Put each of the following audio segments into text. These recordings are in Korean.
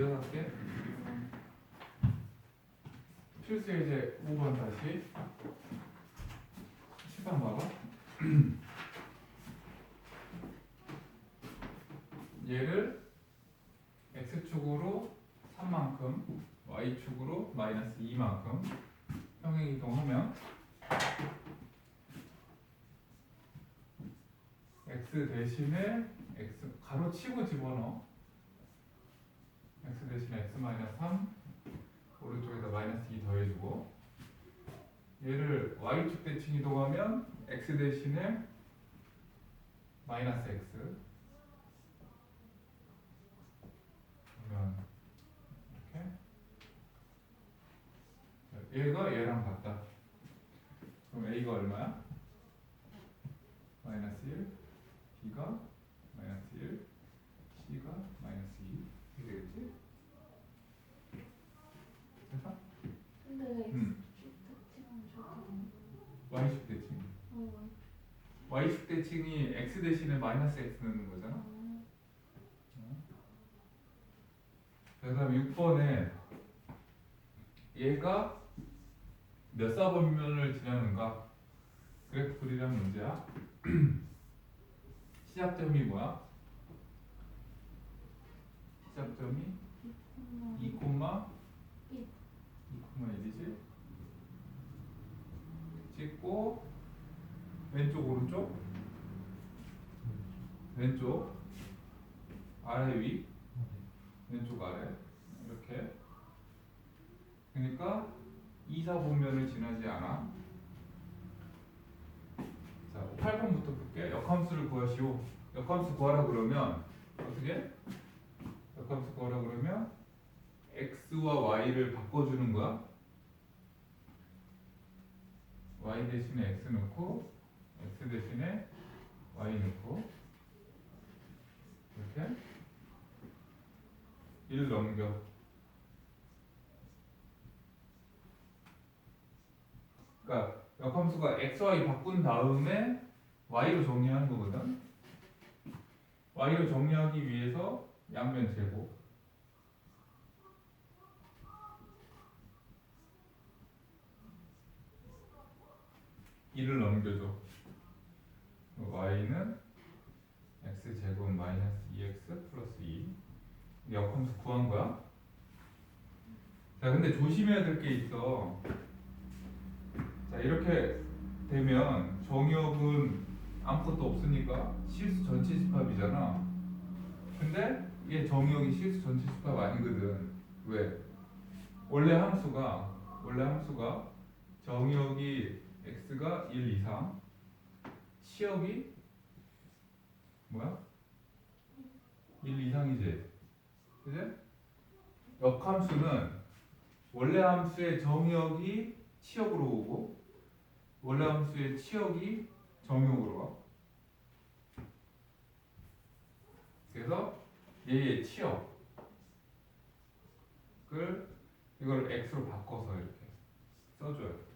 일어날게. 필수 이제 5번 다시. 10번 봐봐. 얘를 x축으로 3만큼, y축으로 마이너스 2만큼 평행 이동하면 x 대신에 x 가로치고 집어넣어 대신에 x 마이너스 3 오른쪽에다 마이너스 2 더해주고 얘를 y축 대칭 이동하면 x 대신에 마이너스 x. 그러면 이렇게. 얘가 얘랑 같다. 그럼 a가 얼마야? 마이너스 1 b가 마이너스 1 c가 마이너스 2 이렇게 되겠지? 됐어? 근데 음. X축 좋거든요. y축 대칭 어. Y축 대칭이 x 대신에 마이너스 x 넣는 거잖아 어. 그 다음에 6번에 얘가 몇 사분면을 지나는가 그래프 그리라는 문제야 시작점이 뭐야? 시작점이 2, 1. 2,1이지 찍고 왼쪽 오른쪽? 왼쪽. 아래 위? 왼쪽 아래? 이렇게. 그러니까 2, 4분면을 지나지 않아. 자 8번부터 볼게. 역함수를 구하시오. 역함수 구하라 그러면 어떻게? 역함수 구하라 그러면 x와 y를 바꿔주는 거야. Y 대신에 x 넣고 x 대신에 y 넣고 이렇게 1 넘겨. 그러니까 역함수가 x, y 바꾼 다음에 y로 정리하는 거거든. Y로 정리하기 위해서 양면 제곱. 이를 넘겨줘 y는 x 제곱 마이너스 2x 플러스 2 역함수 구한 거야? 자 근데 조심해야 될 게 있어. 자 이렇게 되면 정역은 아무것도 없으니까 실수 전체 집합이잖아. 근데 이게 정역이 실수 전체 집합 아니거든. 왜? 원래 함수가 원래 함수가 정역이 x가 1 이상 치역이 뭐야? 1 이상이지 그지? 역함수는 원래 함수의 정역이 치역으로 오고 원래 함수의 치역이 정역으로 와 그래서 얘의 치역을 이걸 x로 바꿔서 이렇게 써줘요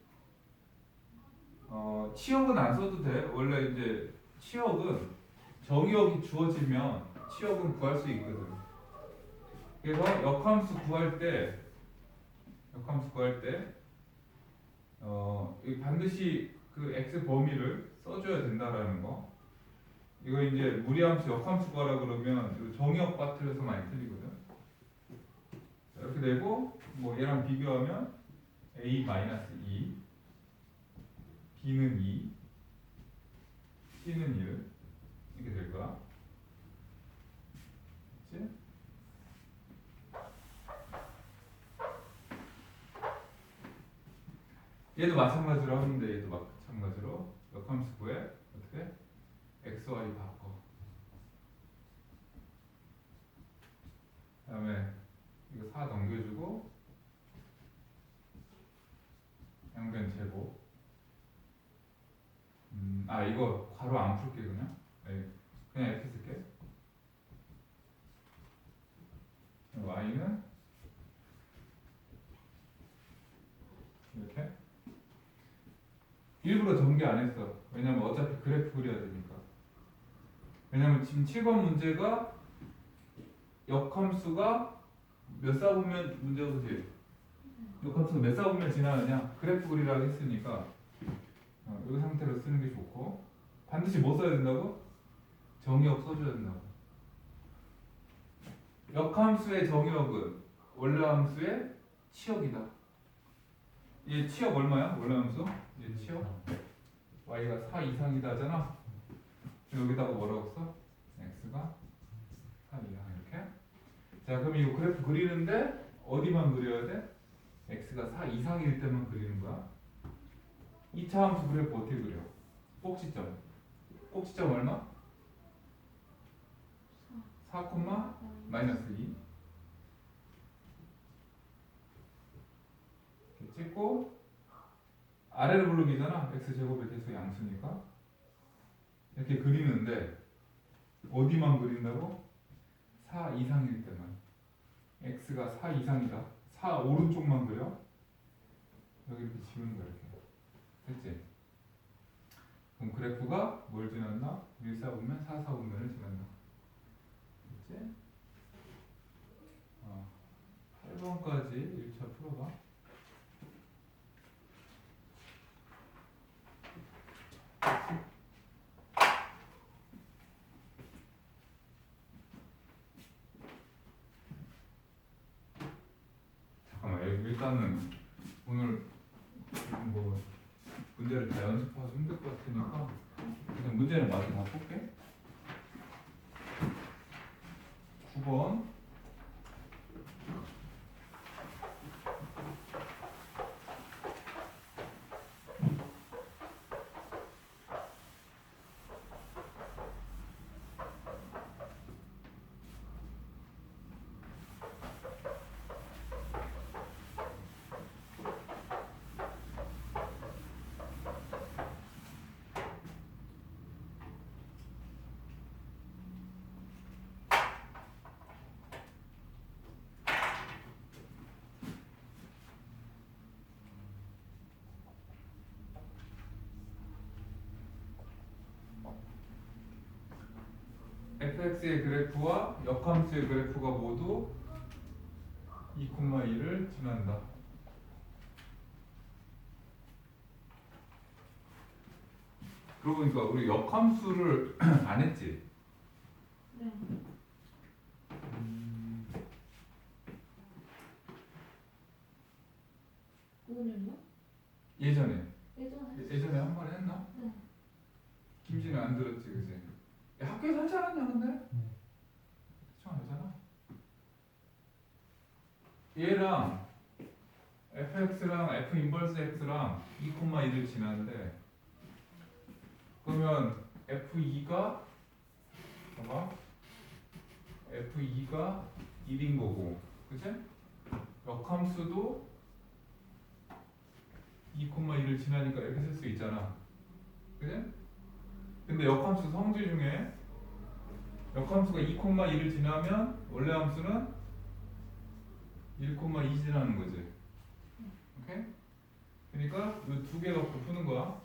어, 치역은 안 써도 돼. 원래 이제 치역은 정의역이 주어지면 치역은 구할 수 있거든. 그래서 역함수 구할 때 역함수 구할 때 어, 이 반드시 그 x 범위를 써줘야 된다라는 거. 이거 이제 무리함수 역함수 구하라 그러면 이 정의역 파트에서 많이 틀리거든. 자, 이렇게 되고 뭐 얘랑 비교하면 a 마이너스 2 B는 2, C는 1 이렇게 될 거야. 그치? 얘도 마찬가지로 하는데 얘도 마찬가지로 역함수 구해 어떻게? x, y 바꿔. 그다음에 이거 4 넘겨주고 양변 제곱 음, 아 이거 괄호 안 풀게 그냥 네, 그냥 이렇게 쓸게. Y는 이렇게. 일부러 전개 안 했어. 왜냐면 어차피 그래프 그려야 되니까. 왜냐면 지금 7번 문제가 역함수가 몇 사보면 문제가 그지? 역함수가 몇 사분면 지나느냐? 그래프 그리라고 했으니까 어, 이 상태로 쓰는 게 좋고 반드시 뭐 써야 된다고? 정의역 써줘야 된다고 역함수의 정의역은 원래 함수의 치역이다 얘 치역 얼마야? 원래 함수? 얘 치역 y가 4 이상이다 하잖아 여기다가 뭐라고 써? x가 3 이상 이렇게 자 그럼 이거 그래프 그리는데 어디만 그려야 돼? x가 4 이상일 때만 그리는 거야 2차 함수 그래프 어떻게 그려? 꼭지점. 꼭지점 얼마? 4, 마이너스 2 이렇게 찍고 아래로 부르기잖아. X제곱의 개수 양수니까. 이렇게 그리는데 어디만 그린다고? 4 이상일 때만. X가 4 이상이다. 4 오른쪽만 그려? 여기 이렇게 지우는 거야 이렇게 됐지? 그래프가 뭘 지났나? 1사분면 4사분면을 지난다 됐지? 어, 8번까지 1차 풀어봐 잠깐만 일- 일단은 오늘 뭐 문제를 다 연습하기 힘들 것 같으니까 그냥 문제는 다 풀게. 9번 fx의 그래프와 역함수의 그래프가 모두 2,2를 지난다. 그러고 보니까 우리 역함수를 안 했지. 네. 음, 오늘요? 예전에 예전에 예- 예전에 한 번 했나? 네. 김진우 안 들었지 그지? 야, 학교에서 하지 않았냐 근데? 그쵸 안 하잖아. 얘랑 fx랑 인버스 x랑 2,1을 지났는데 그러면 f2가 봐봐 f2가 1인 거고 그치? 역함수도 2,1을 지나니까 이렇게 쓸 수 있잖아 그치? 근데 역함수 성질 중에 역함수가 2,1을 지나면 원래 함수는 1,2 지나는 거지. 오케이? 그러니까 이 두 개 갖고 푸는 거야.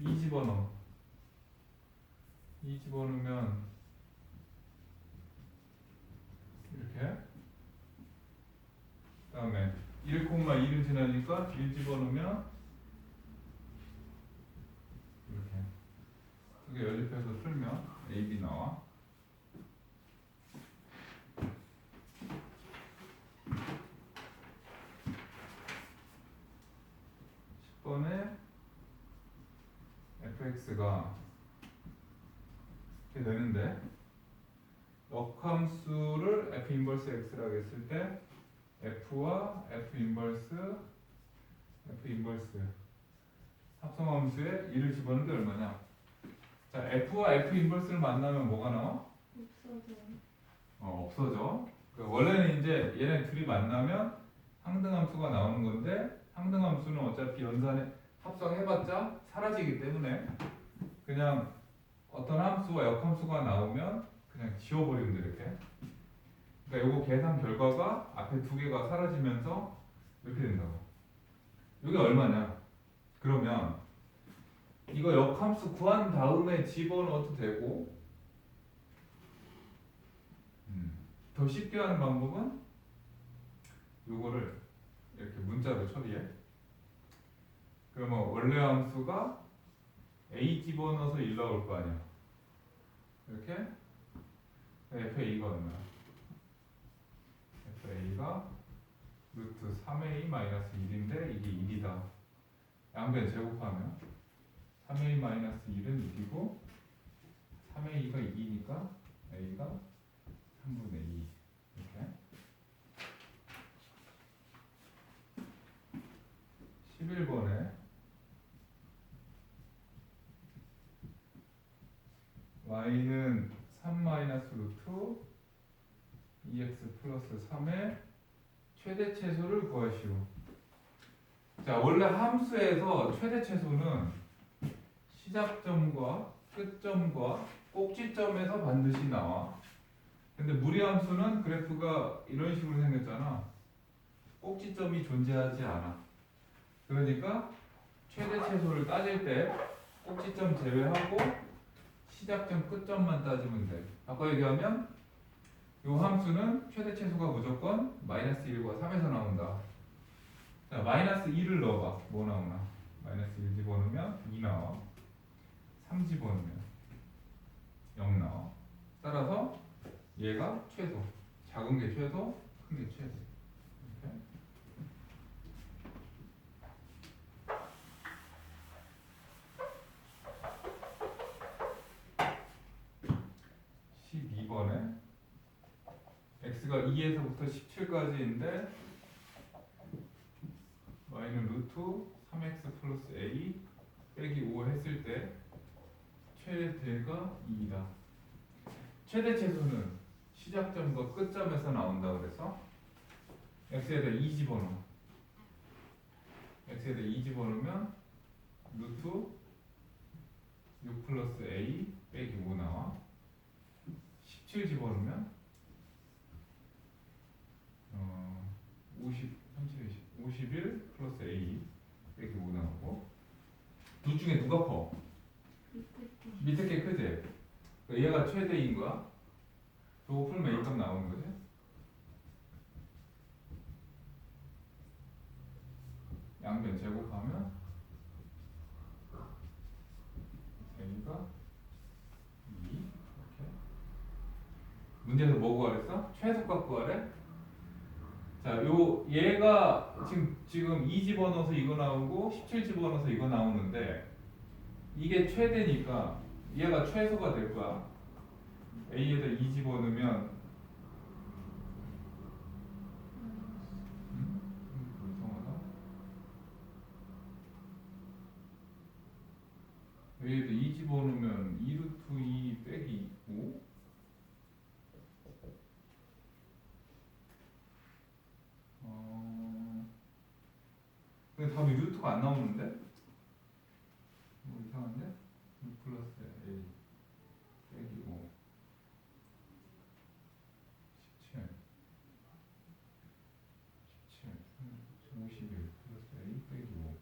2 집어넣어. 2 집어넣으면 이렇게. 그 다음에 1,2를 지나니까 1 집어넣으면 이렇게. 두개 연립해서 풀면 A, B 나와. 4x가 이렇게 되는데 역함수를 f 인버스 x라고 했을 때 f와 f 인버스 f 인버스 합성함수에 1을 집어넣는데 얼마냐? 자, f와 f 인버스를 만나면 뭐가 나와? 없어져. 어, 없어져. 그 원래는 이제 얘네 둘이 만나면 항등함수가 나오는 건데 항등함수는 어차피 연산에 합성해봤자 사라지기 때문에 그냥 어떤 함수와 역함수가 나오면 그냥 지워버리면 돼 이렇게. 그러니까 요거 계산 결과가 앞에 두 개가 사라지면서 이렇게 된다고. 이게 얼마냐? 그러면 이거 역함수 구한 다음에 집어넣어도 되고 음, 더 쉽게 하는 방법은 요거를 이렇게 문자로 처리해. 그러면 원래 함수가 a 집어넣어서 1 나올 거 아니야. 이렇게 FA가 얼마야? FA가 루트 3A 마이너스 1인데 이게 1이다. 양변 제곱하면 3A 마이너스 1은 6이고 3A가 2니까 A가 3분의 2 이렇게 11번에 y는 3 마이너스 루트 2x 플러스 3의 최대 최소를 구하시오. 자, 원래 함수에서 최대 최소는 시작점과 끝점과 꼭지점에서 반드시 나와. 근데 무리함수는 그래프가 이런 식으로 생겼잖아. 꼭지점이 존재하지 않아. 그러니까 최대 최소를 따질 때 꼭지점 제외하고 시작점 끝점만 따지면 돼. 아까 얘기하면 이 함수는 최대 최소가 무조건 마이너스 1과 3에서 나온다. 자, 마이너스 2를 넣어봐. 뭐 나오나? 마이너스 1 집어넣으면 2 나와. 3 집어넣으면 0 나와. 따라서 얘가 최소. 작은 게 최소, 큰 게 최소. 이렇게. (12번에) x가 2에서부터 17까지인데 y는 루트 3x 플러스 a 빼기 5 했을 때 최대가 2이다. 최대 최소는 시작점과 끝점에서 나온다 그래서 x에다 2 집어넣어. x에다 2 집어넣으면 루트 6 플러스 a 빼기 5 나와. 17 집어넣으면 어, 50, 37, 20, 51 플러스 a 빼기 5 나오고 둘 중에 누가 커? 밑에 게 크지? 그러니까 얘가 최대인 거야. 저거 풀면 A값 나오는 거지? 양변 제곱하면 A가 2 이렇게 문제에서 뭐 구하랬어? 최소값 구하래? 자, 요 얘가 지금 지금 2 집어넣어서 이거 나오고 17 집어넣어서 이거 나오는데 이게 최대니까 얘가 최소가 될 거야. A에다 2 집어넣으면 음? 음, 이상하다. A에다 2 집어넣으면 2루트 2 빼기 5 어... 근데 답이 루트가 안 나오는데? 뭐 이상한데? 6 플러스 A 빼기 5 17 17 51 플러스 A 빼기 5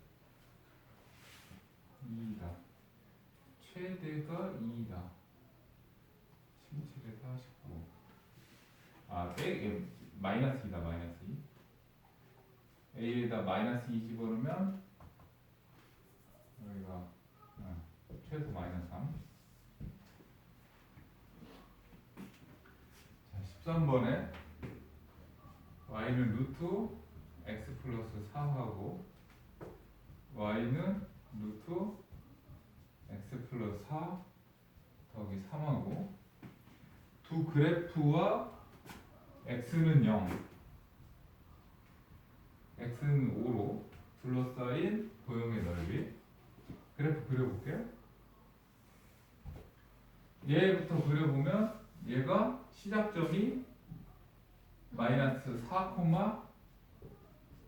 2이다 최대가 2이다. 17에 49 아, 빼기 마이너스 2다 마이너스 2 A에다 마이너스 2 집어넣으면 여기가 어, 최소 마이너스 3 자, 13번에 y는 루트 x 플러스 4하고 y는 루트 x 플러스 4 더하기 3하고 두 그래프와 x는 0 x는 5로 둘러싸인 도형의 넓이 그래프 그려볼게요. 얘부터 그려보면 얘가 시작점이 마이너스 4,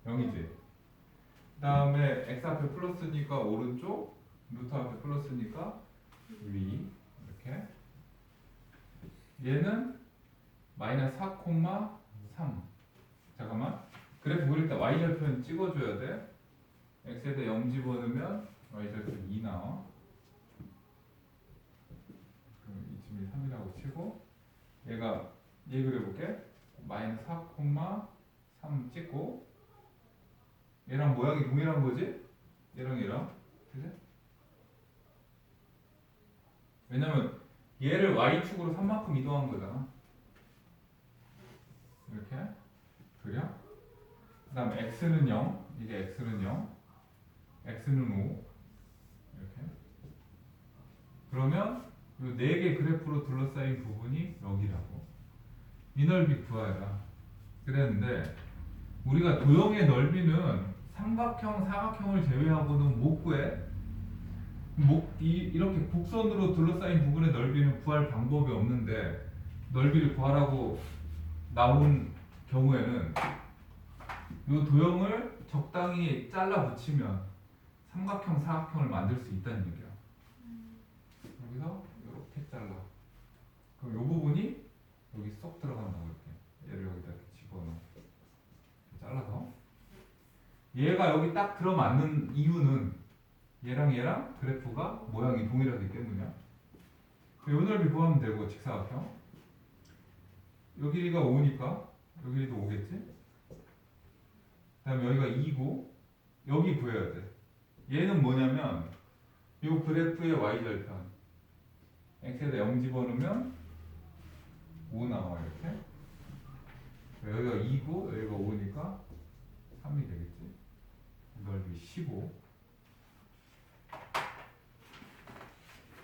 0이지. 그 다음에 x 앞에 플러스니까 오른쪽, 루트 앞에 플러스니까 위 이렇게. 얘는 마이너스 4, 3. 잠깐만. 그래프 그릴 때 y절편 찍어줘야 돼. x에다 0 집어넣으면 y절편 2 나와. 그럼 이쯤이 3이라고 치고 얘가 얘 그려볼게. 마이너스 4, 3 찍고 얘랑 모양이 동일한 거지? 얘랑 얘랑 그지? 왜냐면 얘를 y축으로 3만큼 이동한 거잖아. 이렇게? 그려? 그 다음 x는 0 이게 x는 0 x는 5 이렇게? 그러면 이네개 그래프로 둘러싸인 부분이 여기라고. 이 넓이 구하라. 그랬는데 우리가 도형의 넓이는 삼각형, 사각형을 제외하고는 못 구해. 목, 이, 이렇게 곡선으로 둘러싸인 부분의 넓이는 구할 방법이 없는데 넓이를 구하라고 나온 경우에는 이 도형을 적당히 잘라 붙이면 삼각형, 사각형을 만들 수 있다는 얘기야. 여기서 이렇게 잘라. 그럼 이 부분이 여기 쏙 들어간다고 이렇게 얘를 여기다 이렇게 집어넣어. 잘라서 얘가 여기 딱 들어맞는 이유는 얘랑 얘랑 그래프가 모양이 동일하기 때문이야. 요 넓이 구하면 되고 직사각형. 요 길이가 5니까 요 길이도 5겠지? 그다음 여기가 2고 여기 구해야 돼. 얘는 뭐냐면 요 그래프의 y절편 x에다 0 집어넣으면 5 나와 이렇게. 여기가 2고 여기가 5니까 3이 되겠지. 넓이 15.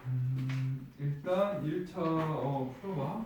음, 일단 1차 어, 풀어봐.